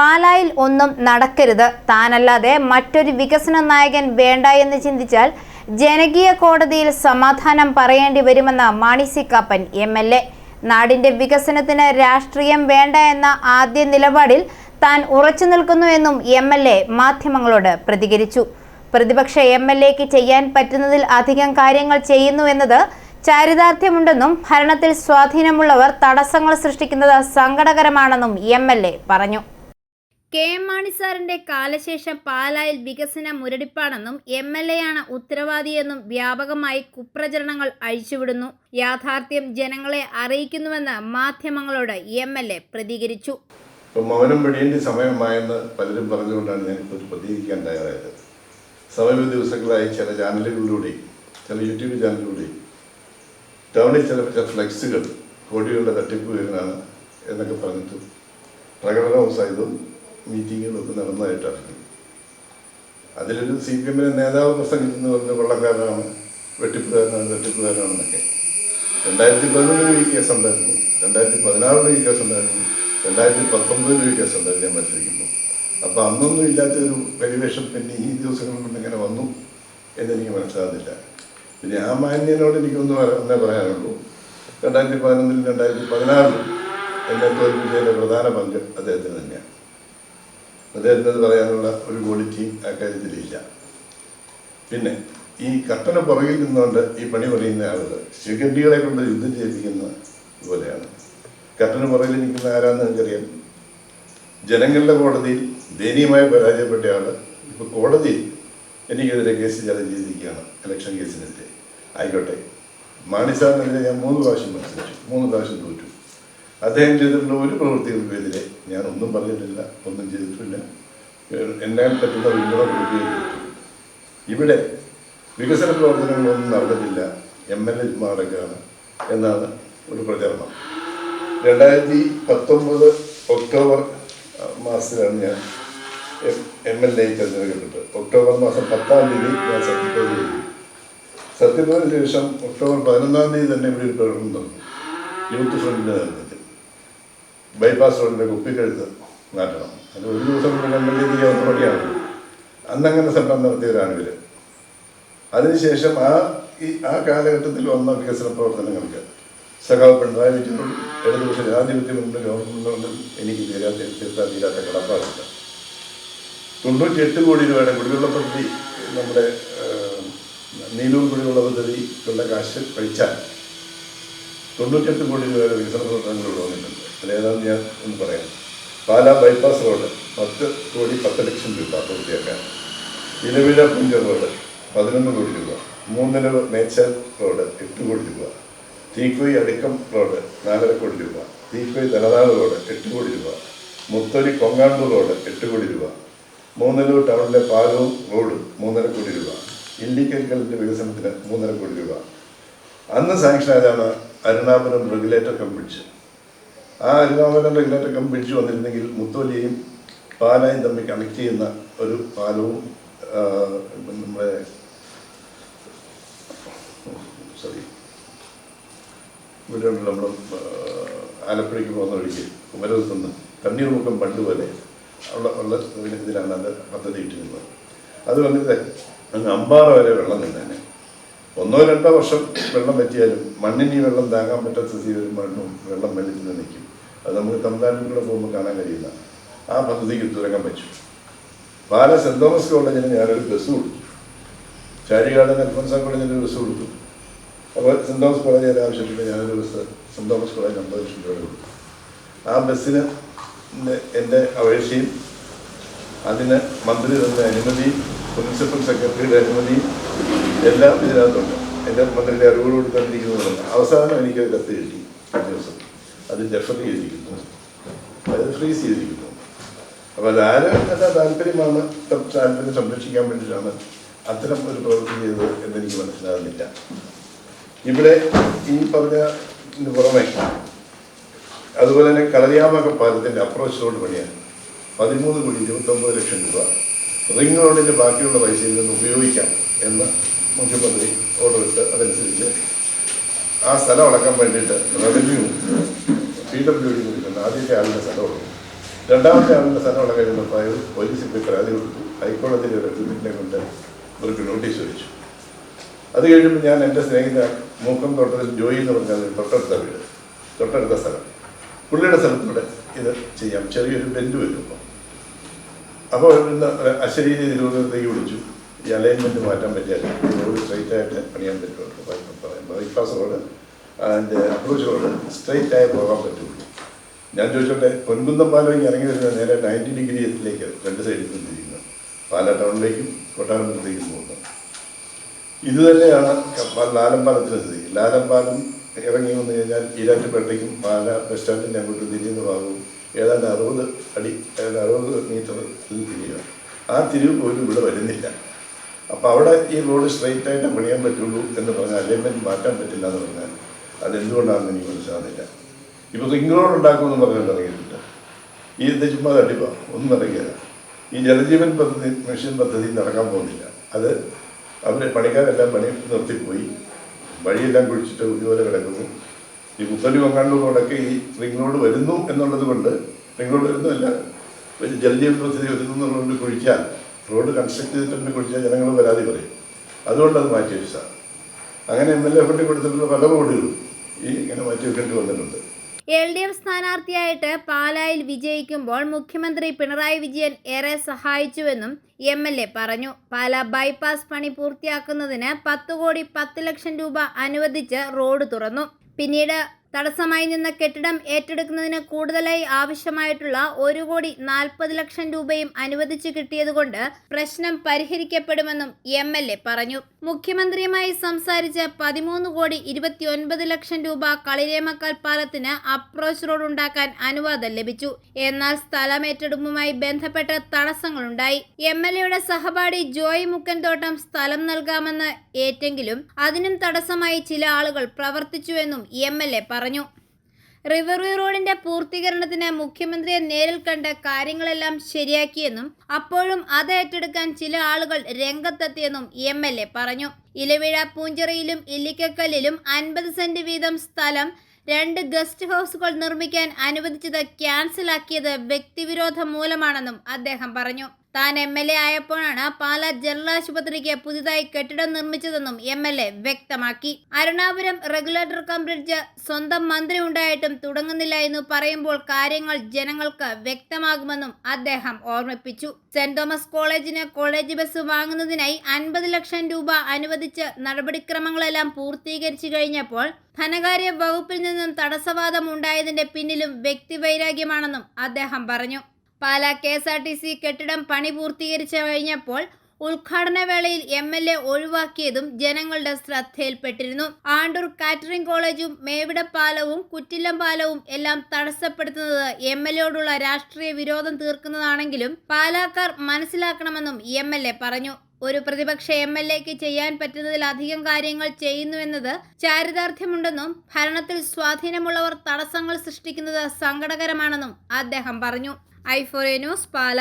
പാലായിൽ ഒന്നും നടക്കരുത്. താനല്ലാതെ മറ്റൊരു വികസന നായകൻ വേണ്ട എന്ന് ചിന്തിച്ചാൽ ജനകീയ കോടതിയിൽ സമാധാനം പറയേണ്ടി വരുമെന്ന Mani C Kappan M L A. നാടിന്റെ വികസനത്തിന് രാഷ്ട്രീയം വേണ്ട എന്ന ആദ്യ നിലപാടിൽ താൻ ഉറച്ചു നിൽക്കുന്നു എന്നും എം എൽ എ മാധ്യമങ്ങളോട് പ്രതികരിച്ചു. പ്രതിപക്ഷ എം എൽ എക്ക് ചെയ്യാൻ പറ്റുന്നതിൽ അധികം കാര്യങ്ങൾ ചെയ്യുന്നു എന്നത് ചാരിതാർത്ഥ്യമുണ്ടെന്നും ഭരണത്തിൽ സ്വാധീനമുള്ളവർ തടസ്സങ്ങൾ സൃഷ്ടിക്കുന്നത് സങ്കടകരമാണെന്നും എം പറഞ്ഞു. കെ എം മാണി സാറിന്റെ കാലശേഷം പാലായിൽ വികസന മുരടിപ്പാണെന്നും എം എൽ എ ആണ് ഉത്തരവാദിയെന്നും വ്യാപകമായി കുപ്രചരണങ്ങൾ അഴിച്ചുവിടുന്നു. യാഥാർത്ഥ്യം ജനങ്ങളെ അറിയിക്കുന്നുവെന്ന് മാധ്യമങ്ങളോട് എം എൽ എ പ്രതികരിച്ചു. മൗനം വെടിയേണ്ട സമയമായെന്ന് പലരും പറഞ്ഞുകൊണ്ടാണ് ഞാനിപ്പോൾ പ്രതികരിക്കാൻ തയ്യാറായത്. സമീപ ദിവസങ്ങളായി ചില ചാനലുകളിലൂടെ ചില യൂട്യൂബ് ചാനലിലൂടെയും ടൗണിൽ ചില ഫ്ലെക്സുകൾ കോടികളുടെ തട്ടിപ്പ് വരുന്നതാണ് എന്നൊക്കെ പറഞ്ഞിട്ട് പ്രകടനവും സഹിതവും മീറ്റിങ്ങുകളും ഒക്കെ നടന്നതായിട്ട് അറിഞ്ഞു അതിലൊരു സി പി എമ്മിലെ നേതാവ് പ്രസംഗിച്ചെന്ന് പറഞ്ഞ കൊള്ളക്കാരനാണ് വെട്ടിപ്പുകാരനാണ് വെട്ടിപ്പുകാരനാണെന്നൊക്കെ. രണ്ടായിരത്തി പതിനൊന്നിലും ഈ കേസ് ഉണ്ടായിരുന്നു രണ്ടായിരത്തി പതിനാറിലും ഈ കേസ് ഉണ്ടായിരുന്നു രണ്ടായിരത്തി പത്തൊമ്പതിലും ഈ കേസ് ഉണ്ടായിരുന്നു ഞാൻ മത്സരിക്കുമ്പോൾ. അപ്പോൾ അന്നൊന്നും ഇല്ലാത്തൊരു പരിവേഷം പിന്നെ ഈ ദിവസങ്ങളിൽ കൊണ്ട് ഇങ്ങനെ വന്നു എന്നെനിക്ക് മനസ്സിലാകുന്നില്ല. പിന്നെ ആ മാന്യനോട് എനിക്കൊന്നും ഒന്നേ പറയാനുള്ളൂ. രണ്ടായിരത്തി പതിനൊന്നിലും രണ്ടായിരത്തി പതിനാറിലും എന്നെ തോൽപ്പിച്ചതിന്റെ പ്രധാന പങ്ക് അദ്ദേഹത്തിന് തന്നെയാണ്. അദ്ദേഹത്തിന് പറയാനുള്ള ഒരു ക്വാളിറ്റിയും കാര്യത്തിലില്ല. പിന്നെ ഈ കട്ടന പുറകിൽ നിന്നുകൊണ്ട് ഈ പണി പറയുന്ന ആളുകൾ ശിഖണ്ഡികളെ കൊണ്ട് യുദ്ധം ചെയ്യിപ്പിക്കുന്ന പോലെയാണ്. കട്ടന പുറകിൽ നിൽക്കുന്ന ആരാന്ന് നിങ്ങൾക്കറിയാം? ജനങ്ങളുടെ കോടതിയിൽ ദയനീയമായി പരാജയപ്പെട്ട ആൾ ഇപ്പൊ കോടതിയിൽ എനിക്കെതിരെ കേസ് ചാലഞ്ച് ചെയ്തിരിക്കുകയാണ് ഇലക്ഷൻ കേസിനെതിരെ ആയിക്കോട്ടെ. മാണി സാറിനെതിരെ ഞാൻ മൂന്ന് പ്രാവശ്യം മത്സരിച്ചു. മൂന്ന് പ്രാവശ്യം തോറ്റു. അദ്ദേഹം ചെയ്തിട്ടുള്ള ഒരു പ്രവൃത്തികൾക്കും എതിരെ ഞാൻ ഒന്നും പറഞ്ഞിട്ടില്ല ഒന്നും ചെയ്തിട്ടില്ല. എന്നെ പറ്റുന്ന പിന്തുണ കൊടുക്കുകയും ഇവിടെ വികസന പ്രവർത്തനങ്ങളൊന്നും നടന്നിട്ടില്ല. എം എൽ എ നടക്കുകയാണ് എന്നാണ് ഒരു പ്രചരണം. രണ്ടായിരത്തി പത്തൊമ്പത് ഒക്ടോബർ മാസത്തിലാണ് ഞാൻ എം എൽ എ തിരഞ്ഞെടുക്കപ്പെട്ടത്. ഒക്ടോബർ മാസം പത്താം തീയതി ഞാൻ സത്യപ്രതിജ്ഞ ചെയ്തു. സത്യപ്രതിജ്ഞ ശേഷം ഒക്ടോബർ പതിനൊന്നാം തീയതി തന്നെ ഇവിടെ ഒരു പ്രകടനം നടന്നു. യൂത്ത് ഫ്രണ്ടിന്റെ നേതൃത്വത്തിൽ ബൈപ്പാസ് റോഡിന്റെ കുപ്പിക്കഴുത്ത് മാറ്റണം. അത് ഒരു ദിവസം കൊണ്ട് എം എൽ എ ചെയ്യാവുന്ന പണിയാണ് അന്നങ്ങനെ സമരം നടത്തിയവരാണ് ഇവർ അതിനുശേഷം ആ ഈ ആ കാലഘട്ടത്തിൽ വന്ന വികസന പ്രവർത്തനങ്ങൾക്ക് സഖാവ് പിണറായി വിജയനും ഇടതുപക്ഷ ജനാധിപത്യ മുന്നിൽ ഗവൺമെന്റിനോടും എനിക്ക് തീരാൻ തീർത്താൻ തീരാത്ത കടപ്പാടുണ്ട് തൊണ്ണൂറ്റി എട്ട് കോടി രൂപയുടെ കുടിവെള്ള പദ്ധതി നമ്മുടെ നീലൂർ കുടിവെള്ള പദ്ധതിക്കുള്ള കാശ് കഴിച്ചാൽ തൊണ്ണൂറ്റെട്ട് കോടി രൂപയുടെ വികസന പ്രവർത്തനങ്ങൾ ഇവിടെ അതിലേതാണെന്ന് ഞാൻ ഒന്ന് പറയാം. പാലാ ബൈപ്പാസ് റോഡ് പത്ത് കോടി പത്ത് ലക്ഷം രൂപ പൂർത്തിയാക്കാൻ. ഇലവില പുഞ്ച റോഡ് പതിനൊന്ന് കോടി രൂപ. മൂന്നില മേച്ചൽ റോഡ് എട്ട് കോടി രൂപ. തീക്കോയി അടുക്കം റോഡ് നാലര കോടി രൂപ. തീക്കോയി തലനാട് റോഡ് എട്ട് കോടി രൂപ. മുത്തൊലി കൊങ്ങാണ്ടൂർ റോഡ് എട്ട് കോടി രൂപ. മൂന്നിലൂർ ടൗണിലെ പാലവും റോഡും മൂന്നര കോടി രൂപ. ഇല്ലിക്കൽക്കലിന്റെ വികസനത്തിന് മൂന്നര കോടി രൂപ. അന്ന് സാങ്ഷനായതാണ് അരുണാപുരം റെഗുലേറ്റർ കം ബ്രിഡ്ജ് ആ അരുണാപുരം റെഗുലേറ്റർ പിടിച്ചു വന്നിരുന്നെങ്കിൽ മുത്തോലിയും പാലായും തമ്മിൽ കണക്ട് ചെയ്യുന്ന ഒരു പാലവും നമ്മുടെ സോറി ഇവിടെ നമ്മൾ ആലപ്പുഴയ്ക്ക് പോകുന്ന വഴിക്ക് കുമരത്തുനിന്ന് തണ്ണീർമുക്കം പണ്ട് പോലെ ഉള്ള ഉള്ള ഇതിലാണ് അത് പദ്ധതി ഇട്ടിരുന്നത് അത് വന്നിട്ട് അങ്ങ് അമ്പാറ വരെ വെള്ളം നിന്നേനെ. ഒന്നോ രണ്ടോ വർഷം വെള്ളം പറ്റിയാലും മണ്ണിന് വെള്ളം താങ്ങാൻ പറ്റാത്ത സ്ഥിതി മണ്ണും വെള്ളം വെള്ളത്തിൽ നിന്ന് നിൽക്കും. അത് നമുക്ക് തമിഴ്നാട്ടിലുള്ള പോകുമ്പോൾ കാണാൻ കഴിയുന്ന ആ പദ്ധതിക്ക് തുടങ്ങാൻ പറ്റും. പാല സെന്റ് തോമസ് കോളേജിന് ഞാനൊരു ബസ് കൊടുത്തു. ചാരികാട് നെൽഫൻസ കോളേജിന് ഒരു ബസ് കൊടുത്തു. അപ്പോൾ സെന്റ് തോമസ് കോളേജിന്റെ ആവശ്യത്തിന് ഞാനൊരു ബസ് സെന്റ് തോമസ് കോളേജ് അമ്പത് ലക്ഷം രൂപ കൊടുത്തു. ആ ബസ്സിന് എന്റെ അപേക്ഷയും അതിന് മന്ത്രി തന്ന അനുമതിയും പ്രിൻസിപ്പൽ സെക്രട്ടറിയുടെ അനുമതിയും എല്ലാം ഇതിനകത്തുണ്ട്. എന്റെ മന്ത്രിയുടെ അറിവോടുകൂടി തന്നിരിക്കുന്നതാണ് അവസാനം എനിക്കൊരു കത്ത് കിട്ടി. ദിവസം. അത് ഡെഫർ ചെയ്തിരിക്കുന്നു. അത് ഫ്രീസ് ചെയ്തിരിക്കുന്നു. അപ്പോൾ അത് ആര് നല്ല താല്പര്യമാണ് താല്പര്യം സംരക്ഷിക്കാൻ വേണ്ടിയിട്ടാണ് അത്തരം ഒരു പ്രവൃത്തി ചെയ്തത് എന്നെനിക്ക് മനസ്സിലാകുന്നില്ല. ഇവിടെ ഈ പറഞ്ഞ പുറമെ അതുപോലെ തന്നെ കളരിയാമക പാലത്തിന്റെ അപ്രോച്ച് റോഡ് പണിയാണ്. പതിമൂന്ന് കോടി ഇരുപത്തൊമ്പത് ലക്ഷം രൂപ. റിംഗ് റോഡിന്റെ ബാക്കിയുള്ള പൈസയിൽ നിന്ന് ഉപയോഗിക്കാം എന്ന് മുഖ്യമന്ത്രി ഇട്ട് അതനുസരിച്ച് ആ സ്ഥലം അടക്കാൻ വേണ്ടിയിട്ട് റവന്യൂ പി ഡബ്ല്യു ഡി കൊടുക്കുന്ന ആദ്യത്തെ ആളുടെ സ്ഥലമുള്ളൂ രണ്ടാമത്തെ ആളുടെ സ്ഥലമുള്ള കഴിഞ്ഞപ്പോൾ അയാൾ പോലീസിൽ പോയി പരാതി കൊടുത്തു ഹൈക്കോടതിയിൽ ഒരു എഗ്രിമെന്റിനെ കൊണ്ട് അവർക്ക് നോട്ടീസ് വെച്ചു അത് കഴിയുമ്പോൾ ഞാൻ എന്റെ സ്നേഹിത മൂക്കം തോട്ടത്തിൽ ജോയി എന്ന് പറഞ്ഞാൽ തൊട്ടടുത്ത വീട് തൊട്ടടുത്ത സ്ഥലം പുള്ളിയുടെ സ്ഥലത്തൂടെ ഇത് ചെയ്യാം ചെറിയൊരു ബെൻഡ് വരുമ്പോൾ അപ്പോൾ ഇന്ന് അശരീരി തിരുവനന്തപുരത്തേക്ക് വിളിച്ചു ഈ അലൈൻമെന്റ് മാറ്റാൻ പറ്റിയാൽ റോഡ് സ്ട്രൈറ്റ് ആയിട്ട് പണിയാൻ പറ്റുമോ bypass road approach road straight ആയി പോകാൻ പറ്റുള്ളൂ. ഞാൻ ചോദിച്ചോട്ടെ പൊൻകുന്നം പാലം ഇറങ്ങി വരുന്നത് നേരെ നയന്റി ഡിഗ്രിയിലേക്ക് രണ്ട് സൈഡിൽ നിന്ന് തിരിയുന്നത് പാലാ ടൗണിലേക്കും കൊട്ടാരമ്പലത്തേക്കും പോകുന്നത് ഇത് തന്നെയാണ് ക- ലാലംപാലത്തിന് സ്ഥിതി. ലാലംപാലം ഇറങ്ങി വന്നു കഴിഞ്ഞാൽ ഈരാറ്റുപേട്ടയ്ക്കും പാല ബസ് സ്റ്റാൻഡിന്റെ അങ്ങോട്ട് തിരിയുന്ന ഭാഗവും ഏതാണ്ട് അറുപത് അടി ഏതാണ്ട് അറുപത് മീറ്ററിൽ തിരിയുക ആ തിരിവ് പോലും ഇവിടെ വരുന്നില്ല. അപ്പോൾ അവിടെ ഈ റോഡ് സ്ട്രെയിറ്റ് ആയിട്ട് പണിയാൻ പറ്റുള്ളൂ എന്ന് പറഞ്ഞാൽ അലൈൻമെന്റ് മാറ്റാൻ പറ്റില്ല എന്ന് പറഞ്ഞാൽ അതെന്തുകൊണ്ടാണെന്ന് എനിക്ക് മനസ്സിലാകുന്നില്ല ഇപ്പോൾ റിംഗ് റോഡ് ഉണ്ടാക്കുമെന്ന് പറഞ്ഞാൽ ഇറങ്ങിയിട്ടുണ്ട്. ഈ ചുമ്മാ തട്ടിപ്പാ ഒന്നും അറിയില്ല ഈ ജലജീവൻ പദ്ധതി മിഷൻ പദ്ധതി നടക്കാൻ പോകുന്നില്ല. അത് അവർ പണിക്കാരെല്ലാം പണി നിർത്തിപ്പോയി. വഴിയെല്ലാം കുഴിച്ചിട്ട് ഇതുപോലെ കിടക്കുന്നു. ഈ മുത്തലി വങ്ങാണ്ട് ഈ റിംഗ് റോഡ് വരുന്നു എന്നുള്ളത് കൊണ്ട് റിംഗ് റോഡ് വരുന്നതല്ല ജലജീവൻ പദ്ധതി വരുന്നു എന്നുള്ളത് കുഴിച്ചാൽ റോഡ് കൺസ്ട്രക്ട് ചെയ്തിട്ടുണ്ട് കുഴിച്ചാൽ ജനങ്ങൾ പരാതി പറയും. അതുകൊണ്ട് അത് മാറ്റി വെച്ചാൽ അങ്ങനെ എം എൽ എ ഫണ്ടി കൊടുത്തിട്ടുള്ള പല റോഡുകളും ഇങ്ങനെ മാറ്റിവെക്കേണ്ടി വന്നിട്ടുണ്ട്. എൽ ഡി എഫ് സ്ഥാനാർത്ഥിയായിട്ട് പാലായിൽ വിജയിക്കുമ്പോൾ മുഖ്യമന്ത്രി പിണറായി വിജയൻ ഏറെ സഹായിച്ചുവെന്നും എം എൽ എ പറഞ്ഞു. പാല ബൈപ്പാസ് പണി പൂർത്തിയാക്കുന്നതിന് പത്ത് കോടി പത്ത് ലക്ഷം രൂപ അനുവദിച്ച് റോഡ് തുറന്നു. പിന്നീട് തടസ്സമായി നിന്ന കെട്ടിടം ഏറ്റെടുക്കുന്നതിന് കൂടുതലായി ആവശ്യമായിട്ടുള്ള ഒരു കോടി നാൽപ്പത് ലക്ഷം രൂപയും അനുവദിച്ചു കിട്ടിയതുകൊണ്ട് പ്രശ്നം പരിഹരിക്കപ്പെടുമെന്നും എം എൽ എ പറഞ്ഞു. മുഖ്യമന്ത്രിയുമായി സംസാരിച്ച് പതിമൂന്ന് കോടി ഇരുപത്തിയൊൻപത് ലക്ഷം രൂപ കളിരേമക്കാൽ പാലത്തിന് അപ്രോച്ച് റോഡ് ഉണ്ടാക്കാൻ അനുവാദം ലഭിച്ചു. എന്നാൽ സ്ഥലം ഏറ്റെടുപ്പുമായി ബന്ധപ്പെട്ട തടസ്സങ്ങളുണ്ടായി. എം എൽ എയുടെ സഹപാഠി ജോയ് മുക്കൻതോട്ടം സ്ഥലം നൽകാമെന്ന് ഏറ്റെങ്കിലും അതിനും തടസ്സമായി ചില ആളുകൾ പ്രവർത്തിച്ചുവെന്നും എം എൽ എ പറഞ്ഞു റിവർവേ റോഡിന്റെ പൂർത്തീകരണത്തിന് മുഖ്യമന്ത്രിയെ നേരിൽ കണ്ട് കാര്യങ്ങളെല്ലാം ശരിയാക്കിയെന്നും അപ്പോഴും അത് ഏറ്റെടുക്കാൻ ചില ആളുകൾ രംഗത്തെത്തിയെന്നും എം എൽ എ പറഞ്ഞു. ഇലവിഴ പൂഞ്ചിറയിലും ഇല്ലിക്കക്കല്ലിലും അൻപത് സെന്റ് വീതം സ്ഥലം രണ്ട് ഗസ്റ്റ് ഹൗസുകൾ നിർമ്മിക്കാൻ അനുവദിച്ചത് ക്യാൻസലാക്കിയത് വ്യക്തിവിരോധം മൂലമാണെന്നും അദ്ദേഹം പറഞ്ഞു. താൻ എം എൽ എ ആയപ്പോഴാണ് പാലാ ജനറൽ ആശുപത്രിക്ക് പുതുതായി കെട്ടിടം നിർമ്മിച്ചതെന്നും എം എൽ എ വ്യക്തമാക്കി. അരുണാപുരം റെഗുലേറ്റർ കം ബ്രിഡ്ജ് സ്വന്തം മന്ത്രി ഉണ്ടായിട്ടും തുടങ്ങുന്നില്ല എന്ന് പറയുമ്പോൾ കാര്യങ്ങൾ ജനങ്ങൾക്ക് വ്യക്തമാകുമെന്നും അദ്ദേഹം ഓർമ്മിപ്പിച്ചു. സെന്റ് തോമസ് കോളേജിന് കോളേജ് ബസ് വാങ്ങുന്നതിനായി അൻപത് ലക്ഷം രൂപ അനുവദിച്ച് നടപടിക്രമങ്ങളെല്ലാം പൂർത്തീകരിച്ചു കഴിഞ്ഞപ്പോൾ ധനകാര്യ വകുപ്പിൽ നിന്നും തടസ്സവാദം ഉണ്ടായതിന്റെ പിന്നിലും വ്യക്തിവൈരാഗ്യമാണെന്നും അദ്ദേഹം പറഞ്ഞു. Pala K S R T C കെട്ടിടം പണി പൂർത്തീകരിച്ചു കഴിഞ്ഞപ്പോൾ ഉദ്ഘാടന വേളയിൽ എം എൽ എ ഒഴിവാക്കിയതും ജനങ്ങളുടെ ശ്രദ്ധയിൽപ്പെട്ടിരുന്നു. ആണ്ടൂർ കാറ്ററിംഗ് കോളേജും മേവിട പാലവും കുറ്റില്ലം പാലവും എല്ലാം തടസ്സപ്പെടുത്തുന്നത് എം എൽ എയോടുള്ള രാഷ്ട്രീയ വിരോധം തീർക്കുന്നതാണെങ്കിലും പാലാക്കാർ മനസ്സിലാക്കണമെന്നും എം എൽ എ പറഞ്ഞു. ഒരു പ്രതിപക്ഷ എം എൽ എക്ക് ചെയ്യാൻ പറ്റുന്നതിലധികം കാര്യങ്ങൾ ചെയ്യുന്നുവെന്നത് ചാരിതാർത്ഥ്യമുണ്ടെന്നും ഭരണത്തിൽ സ്വാധീനമുള്ളവർ തടസ്സങ്ങൾ സൃഷ്ടിക്കുന്നത് സങ്കടകരമാണെന്നും അദ്ദേഹം പറഞ്ഞു. I four A news Pala.